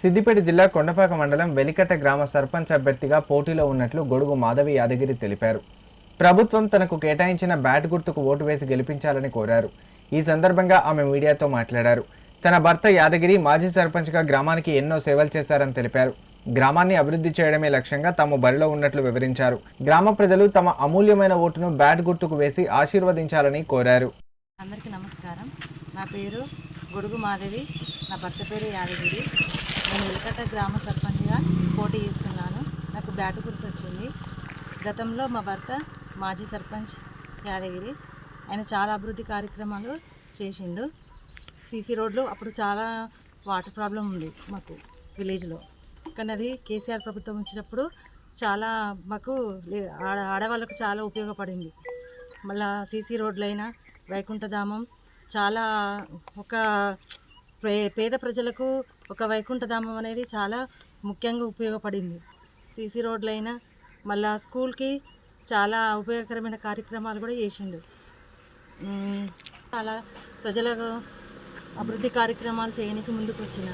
సిద్దిపేట జిల్లా కొండపాక మండలం వెలికట్ట గ్రామ సర్పంచ్ అభ్యర్థిగా పోటీలో ఉన్నట్లు గొడుగు మాధవి యాదగిరి తెలిపారు. ప్రభుత్వం తనకు కేటాయించిన బ్యాట్ గుర్తుకు ఓటు వేసి గెలిపించాలని కోరారు. ఈ సందర్భంగా ఆమె మీడియాతో మాట్లాడారు. తన భర్త యాదగిరి మాజీ సర్పంచ్గా గ్రామానికి ఎన్నో సేవలు చేశారని తెలిపారు. గ్రామాన్ని అభివృద్ధి చేయడమే లక్ష్యంగా తాము బరిలో ఉన్నట్లు వివరించారు. గ్రామ ప్రజలు తమ అమూల్యమైన ఓటును బ్యాట్ గుర్తుకు వేసి ఆశీర్వదించాలని కోరారు. అందరికీ నమస్కారం. నా పేరు గొడుగు మాధవి. నా భర్త పేరు యాదగిరి. నేను గ్రామ సర్పంచ్గా పోటీ చేస్తున్నాను. నాకు బ్యాటు గుర్తు వచ్చింది గతంలో మా భర్త మాజీ సర్పంచ్ యాదగిరి. ఆయన చాలా అభివృద్ధి కార్యక్రమాలు చేసిండు. సీసీ రోడ్లు అప్పుడు చాలా వాటర్ ప్రాబ్లం ఉంది మాకు విలేజ్లో. కానీ అది కేసీఆర్ ప్రభుత్వం వచ్చినప్పుడు చాలా మాకు లే- ఆడ ఆడవాళ్ళకు చాలా ఉపయోగపడింది. మళ్ళీ సీసీ రోడ్లైనా వైకుంఠధామం చాలా ఒక పేద ప్రజలకు ఒక వైకుంఠధామం అనేది చాలా ముఖ్యంగా ఉపయోగపడింది. సీసీ రోడ్లైనా మళ్ళా స్కూల్కి చాలా ఉపయోగకరమైన కార్యక్రమాలు కూడా చేసిండు. చాలా ప్రజలకు అభివృద్ధి కార్యక్రమాలు చేయడానికి ముందుకు వచ్చిన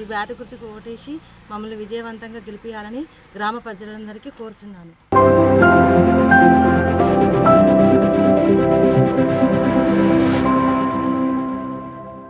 ఈ బ్యాట గుర్తుకు ఓటేసి మమ్మల్ని విజయవంతంగా గెలిపించాలని గ్రామ ప్రజలందరికీ కోరుచున్నాను.